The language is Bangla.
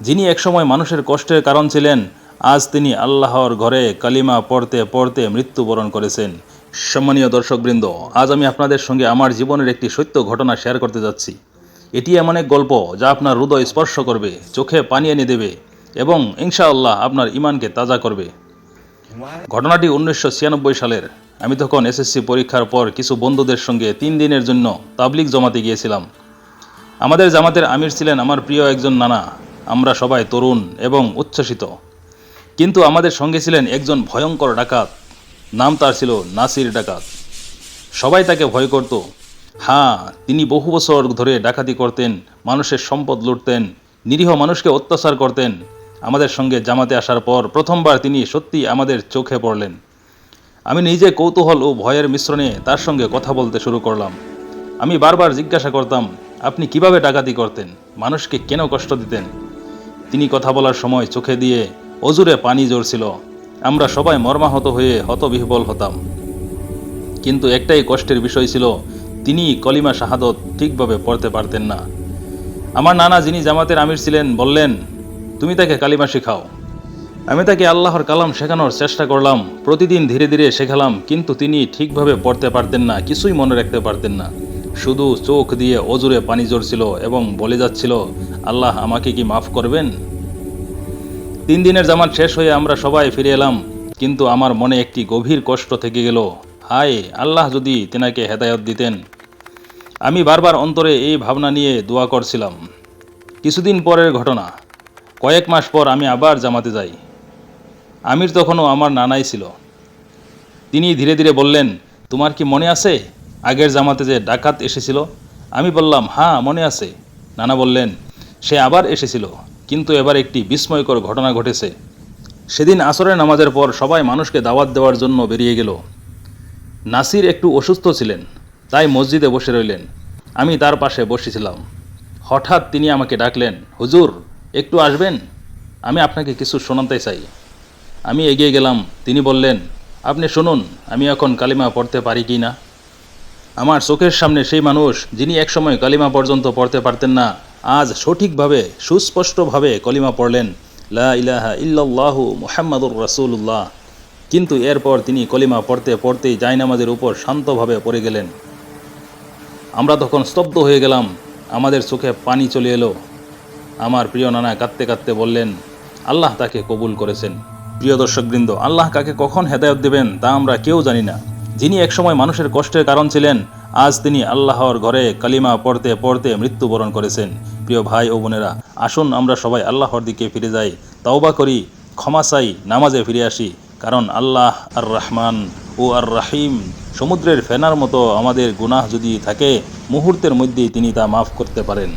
যিনি একসময় মানুষের কষ্টের কারণ ছিলেন, আজ তিনি আল্লাহর ঘরে কালিমা পড়তে পড়তে মৃত্যুবরণ করেছেন। সম্মানীয় দর্শকবৃন্দ, আজ আমি আপনাদের সঙ্গে আমার জীবনের একটি সত্য ঘটনা শেয়ার করতে যাচ্ছি। এটি এমন এক গল্প যা আপনার হৃদয় স্পর্শ করবে, চোখে পানি এনে দেবে এবং ইনশাআল্লাহ আপনার ইমানকে তাজা করবে। ঘটনাটি উনিশশো ছিয়ানব্বই সালের। আমি তখন এসএসসি পরীক্ষার পর কিছু বন্ধুদের সঙ্গে তিন দিনের জন্য তাবলিক জমাতে গিয়েছিলাম। আমাদের জামাতের আমির ছিলেন আমার প্রিয় একজন নানা। আমরা সবাই তরুণ এবং উচ্ছ্বসিত। কিন্তু আমাদের সঙ্গে ছিলেন একজন ভয়ঙ্কর ডাকাত। নাম তার ছিল নাসির ডাকাত। সবাই তাকে ভয় করত। হ্যাঁ তিনি বহু বছর ধরে ডাকাতি করতেন, মানুষের সম্পদ লুটতেন, নিরীহ মানুষকে অত্যাচার করতেন। আমাদের সঙ্গে জামাতে আসার পর প্রথমবার তিনি সত্যি আমাদের চোখে পড়লেন। আমি নিজে কৌতূহল ও ভয়ের মিশ্রণে তার সঙ্গে কথা বলতে শুরু করলাম। আমি বারবার জিজ্ঞাসা করতাম, আপনি কীভাবে ডাকাতি করতেন? মানুষকে কেন কষ্ট দিতেন? তিনি কথা বলার সময় চোখে দিয়ে অজুরে পানি ঝরছিল। আমরা সবাই মর্মাহত হয়ে হতবিহ্বল হতাম। কিন্তু একটাই কষ্টের বিষয় ছিল, তিনি কলিমা শাহাদত ঠিকভাবে পড়তে পারতেন না। আমার নানা যিনি জামাতের আমির ছিলেন বললেন, তুমি তাকে কালিমা শেখাও। আমি তাকে আল্লাহর কালাম শেখানোর চেষ্টা করলাম, প্রতিদিন ধীরে ধীরে শেখালাম, কিন্তু তিনি ঠিকভাবে পড়তে পারতেন না, কিছুই মনে রাখতে পারতেন না। শুধু চোখ দিয়ে অজুরে পানি ঝরছিল এবং বলে যাচ্ছিল আল্লাহ আমাকে কি মাফ করবেন? তিন দিনের জামাত শেষ হয়ে আমরা সবাই ফিরে এলাম, কিন্তু আমার মনে একটি গভীর কষ্ট থেকে গেল। হায়, আল্লাহ যদি তেনাকে হেদায়ত দিতেন। আমি বারবার অন্তরে এই ভাবনা নিয়ে দোয়া করছিলাম। কিছুদিন পরের ঘটনা। কয়েক মাস পর আমি আবার জামাতে যাই। আমির তখনও আমার নানাই ছিল। তিনি ধীরে ধীরে বললেন, তোমার কি মনে আছে? আগের জামাতে যে ডাকাত এসেছিল? আমি বললাম হ্যাঁ মনে আছে। নানা বললেন সে আবার এসেছিল। কিন্তু এবার একটি বিস্ময়কর ঘটনা ঘটেছে। সেদিন আসরের নামাজের পর সবাই মানুষকে দাওয়াত দেওয়ার জন্য বেরিয়ে গেল। নাসির একটু অসুস্থ ছিলেন, তাই মসজিদে বসে রইলেন। আমি তার পাশে বসেছিলাম। হঠাৎ তিনি আমাকে ডাকলেন, হুজুর, একটু আসবেন? আমি আপনাকে কিছু শোনাতে চাই। আমি এগিয়ে গেলাম। তিনি বললেন, আপনি শুনুন, আমি এখন কালিমা পড়তে পারি কি না? আমার চোখের সামনে সেই মানুষ, যিনি একসময় কালিমা পর্যন্ত পড়তে পারতেন না আজ সঠিকভাবে, সুস্পষ্টভাবে কলিমা পড়লেন, লা ইলাহা ইল্লাল্লাহু মুহাম্মাদুর রাসূলুল্লাহ। কিন্তু এরপর তিনি কলিমা পড়তে পড়তেই জায়নামাজের উপর শান্তভাবে পড়ে গেলেন। আমরা তখন স্তব্ধ হয়ে গেলাম, আমাদের চোখে পানি চলে এলো। আমার প্রিয় নানা কাঁদতে কাঁদতে বললেন, আল্লাহ তাকে কবুল করেছেন। প্রিয় দর্শকবৃন্দ, আল্লাহ কাকে কখন হেদায়ত দেবেন তা আমরা কেউ জানি না। যিনি একসময় মানুষের কষ্টের কারণ ছিলেন আজ তিনি আল্লাহর ঘরে কালিমা পড়তে পড়তে মৃত্যুবরণ করেছেন। প্রিয় ভাই ও বোনেরা, আসুন আমরা সবাই আল্লাহর দিকে ফিরে যাই, তাওবা করি, ক্ষমা চাই, নামাজে ফিরে আসি, কারণ আল্লাহ আর রহমান ও আর রাহিম সমুদ্রের ফেনার মতো আমাদের গুনাহ যদি থাকে, মুহূর্তের মধ্যেই তিনি তা মাফ করতে পারেন।